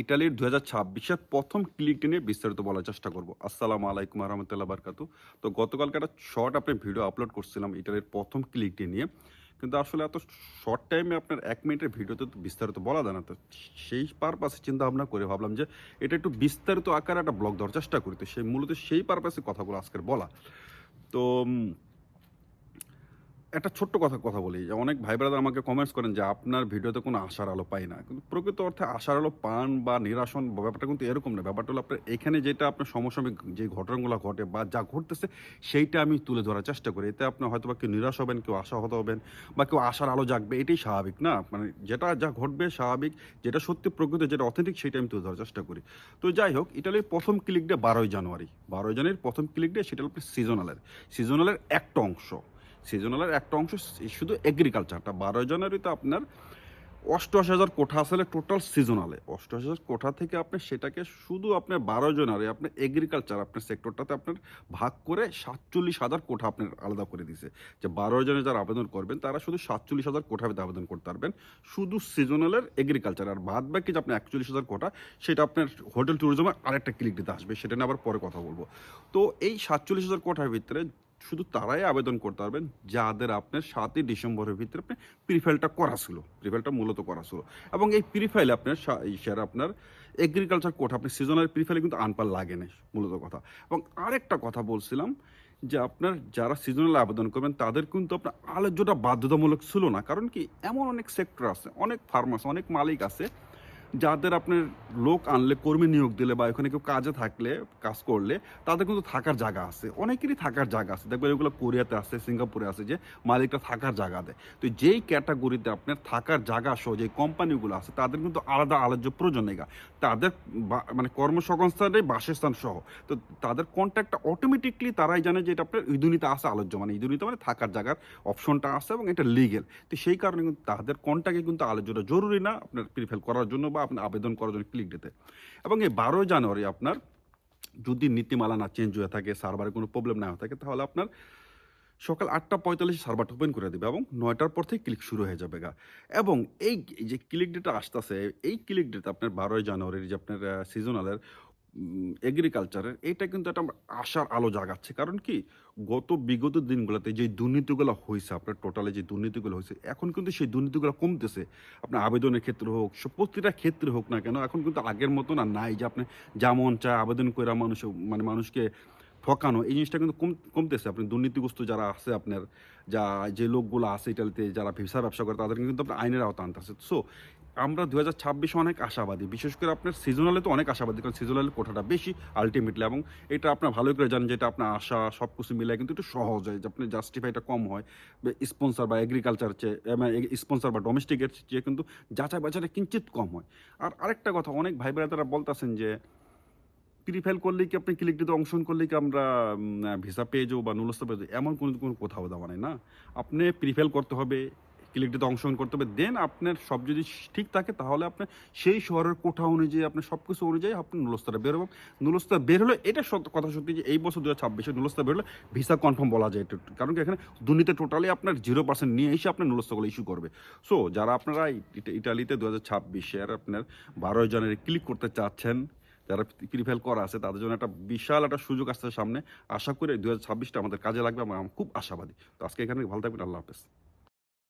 ইটালির দু হাজার ছাব্বিশের প্রথম ক্লিকটি নিয়ে বিস্তারিত বলার চেষ্টা করব। আসসালামু আলাইকুম রহমতুল্লাহ বারকাতু তো গতকালকে একটা শর্ট আপনি ভিডিও আপলোড করছিলাম ইটালির প্রথম ক্লিকটি নিয়ে। কিন্তু আসলে এত শর্ট টাইমে আপনার এক মিনিটের ভিডিওতে তো বিস্তারিত বলা যায় না। তো সেই পারপাসে চিন্তা ভাবনা করে ভাবলাম যে এটা একটু বিস্তারিত আকারে একটা ব্লগ দেওয়ার চেষ্টা করি। তো সেই মূলত সেই পারপাসে কথাগুলো আজকের বলা। তো একটা ছোট্ট কথা কথা বলি। যে অনেক ভাই ব্রাদার আমাকে কমেন্টস করেন যে, আপনার ভিডিওতে কোনো আশার আলো পাই না। কিন্তু প্রকৃত অর্থে আশার আলো পান বা নিরাসন বা ব্যাপারটা কিন্তু এরকম না। ব্যাপারটা হলো আপনার এখানে যেটা আপনার সমসাময়িক যে ঘটনাগুলো ঘটে বা যা ঘটতেছে, সেইটা আমি তুলে ধরার চেষ্টা করি। এতে আপনি হয়তো বা কেউ নিরাশ হবেন, কেউ আশাহত হবেন বা কেউ আশার আলো জাগবে, এটাই স্বাভাবিক, না? মানে যেটা যা ঘটবে স্বাভাবিক, যেটা সত্যি প্রকৃত, যেটা অথেন্টিক সেটা আমি তুলে ধরার চেষ্টা করি। তো যাই হোক ইটালির প্রথম ক্লিক ডে বারোই জানুয়ারি। বারোই জানুয়ারির প্রথম ক্লিক ডে সেটা হলো সিজনালের সিজনালের একটা অংশ। সিজনালের একটা অংশ শুধু এগ্রিকালচারটা বারো জানুয়ারিতে আপনার অষ্টআশি হাজার কোঠা আসলে টোটাল সিজনালে অষ্টআশি হাজার কোঠা থেকে আপনি সেটাকে শুধু আপনার বারো জানুয়ারি আপনার এগ্রিকালচার আপনার সেক্টরটাতে আপনার ভাগ করে সাতচল্লিশ হাজার কোঠা আপনার আলাদা করে দিছে। যে বারো জানুয়ারি যারা আবেদন করবেন, তারা শুধু সাতচল্লিশ হাজার কোঠা আবেদন করতে পারবেন। শুধু সিজনালের এগ্রিকালচার আর বাদ বাকি যে আপনি একচল্লিশ হাজার কোঠা, সেটা আপনার হোটেল ট্যুরিজমে আরেকটা ক্লিক দিতে আসবে, সেটা নিয়ে আবার পরে কথা বলব। তো এই সাতচল্লিশ হাজার কোঠার ভিতরে শুধু তারাই আবেদন করতে পারবেন, যাদের আপনার সাতই ডিসেম্বরের ভিতরে আপনি প্রিফাইলটা করা ছিল প্রিফাইলটা মূলত করা ছিল। এবং এই প্রিফাইলে আপনার সের আপনার এগ্রিকালচার কোটা আপনি সিজনাল প্রিফাইলে কিন্তু আনপার লাগে না, মূলত কথা। এবং আরেকটা কথা বলছিলাম, যে আপনার যারা সিজনাল আবেদন করবেন, তাদের কিন্তু আপনার আলোচ্যটা বাধ্যতামূলক ছিল না। কারণ কি, এমন অনেক সেক্টর আছে, অনেক ফার্মাস অনেক মালিক আছে যাদের আপনার লোক আনলে, কর্মী নিয়োগ দিলে বা ওখানে কেউ কাজে থাকলে, কাজ করলে, তাদের কিন্তু থাকার জায়গা আছে। অনেকেরই থাকার জায়গা আছে। দেখবেন এগুলো কোরিয়াতে আছে, সিঙ্গাপুরে আছে যে মালিকটা থাকার জায়গা দেয়। তো যেই ক্যাটাগরিতে আপনার থাকার জায়গা সহ যে কোম্পানিগুলো আছে, তাদের কিন্তু আলাদা আলোচ্য প্রয়োজন নেই তাদের মানে কর্মসংস্থানে বাসস্থান সহ। তো তাদের কন্ট্যাক্টটা অটোমেটিকলি তারাই জানে যে এটা আপনার ইদুনিতে আছে আলোচ্য মানে ইদুনিতে মানে থাকার জায়গার অপশনটা আছে এবং এটা লিগেল তো সেই কারণে কিন্তু তাদের কন্ট্যাক্টে কিন্তু আলোচ্যটা জরুরি না আপনার প্রিফেল করার জন্য বা আপনি আবেদন করার জন্য ক্লিক দিতে। এবং এই বারোই জানুয়ারি আপনার যদি নীতিমালা না চেঞ্জ হয়ে থাকে সার্ভারে কোনো প্রবলেম না হয়ে থাকে, তাহলে আপনার সকাল আটটা পঁয়তাল্লিশে সার্ভারটা ওপেন করে দেবে এবং নয়টার পর থেকে ক্লিক শুরু হয়ে যাবে গা। এবং এই যে ক্লিক ডেটা আসতেছে, এই ক্লিক ডেটা আপনার বারোই জানুয়ারির যে আপনার সিজনালের এগ্রিকালচারের এইটা কিন্তু একটা আশার আলো জাগাচ্ছে। কারণ কি? গত বিগত দিনগুলোতে যে দুর্নীতিগুলো হয়েছে আপনার টোটালে যে দুর্নীতিগুলো হয়েছে এখন কিন্তু সেই দুর্নীতিগুলো কমতেছে। আপনার আবেদনের ক্ষেত্রে হোক প্রতিটা ক্ষেত্রে হোক না কেন, এখন কিন্তু আগের মতন না নাই যে আপনি যেমন চায় আবেদন করে মানুষ মানে মানুষকে ঠকানো, এই জিনিসটা কিন্তু কম, কমতেছে। আপনি দুর্নীতিগ্রস্ত যারা আছে আপনার, যা, যে লোকগুলো আছে ইটালিতে যারা ভিসা ব্যবসা করে, তাদেরকে কিন্তু আপনার আইনের আওতা আনতেছে সো আমরা দু হাজার ছাব্বিশে অনেক আশাবাদী। বিশেষ করে আপনার সিজনালে তো অনেক আশাবাদী, কারণ সিজনালের কোঠাটা বেশি আলটিমেটলি এবং এটা আপনার ভালোই করে জানেন যে এটা আপনার আশা সব কিছু মিলে কিন্তু একটু সহজ হয়, যে আপনি জাস্টিফাইটা কম হয়। স্পন্সার বা এগ্রিকালচার চেয়ে স্পন্সার বা ডোমেস্টিকের চেয়ে কিন্তু যাচাই বাছাইটা কিঞ্চিত কম হয়। আর আরেকটা কথা, অনেক ভাই তারা বলতেছেন যে প্রিফাইল করলেই কি আপনি ক্লিক দিতে অংশগ্রহণ করলেই কি আমরা ভিসা পেয়ে যাব বা নুলস্তা পেয়ে যাব এমন কোনো কোনো কোথাও দেওয়া নেই, না? আপনি প্রিফাইল করতে হবে ক্লিক দিতে অংশগ্রহণ করতে হবে। দেন আপনার সব যদি ঠিক থাকে, তাহলে আপনার সেই শহরের কোঠা অনুযায়ী, আপনার সব কিছু অনুযায়ী আপনি নুলস্তাটা বের হবেন নুলস্তা বের হলে, এটা সত্য কথা সত্যি যে এই বছর দু হাজার ছাব্বিশে নুলস্তা বের হলে ভিসা কনফার্ম বলা যায় একটু। কারণ কি, এখানে দুর্নীতি টোটালি আপনার জিরো পার্সেন্ট নিয়ে এসে আপনার নুলস্তাগুলো ইস্যু করবে। সো যারা আপনারা ইটালিতে দু হাজার ছাব্বিশের আপনার বারোই জানুয়ারি ক্লিক করতে চাচ্ছেন, যারা প্রিফেল করা আছে, তাদের জন্য একটা বিশাল একটা সুযোগ আসছে সামনে। আশা করি দু হাজার ছাব্বিশটা আমাদের কাজে লাগবে, আমরা খুব আশাবাদী। তো আজকে এখানে ভালো থাকবেন, আল্লাহ হাফেজ।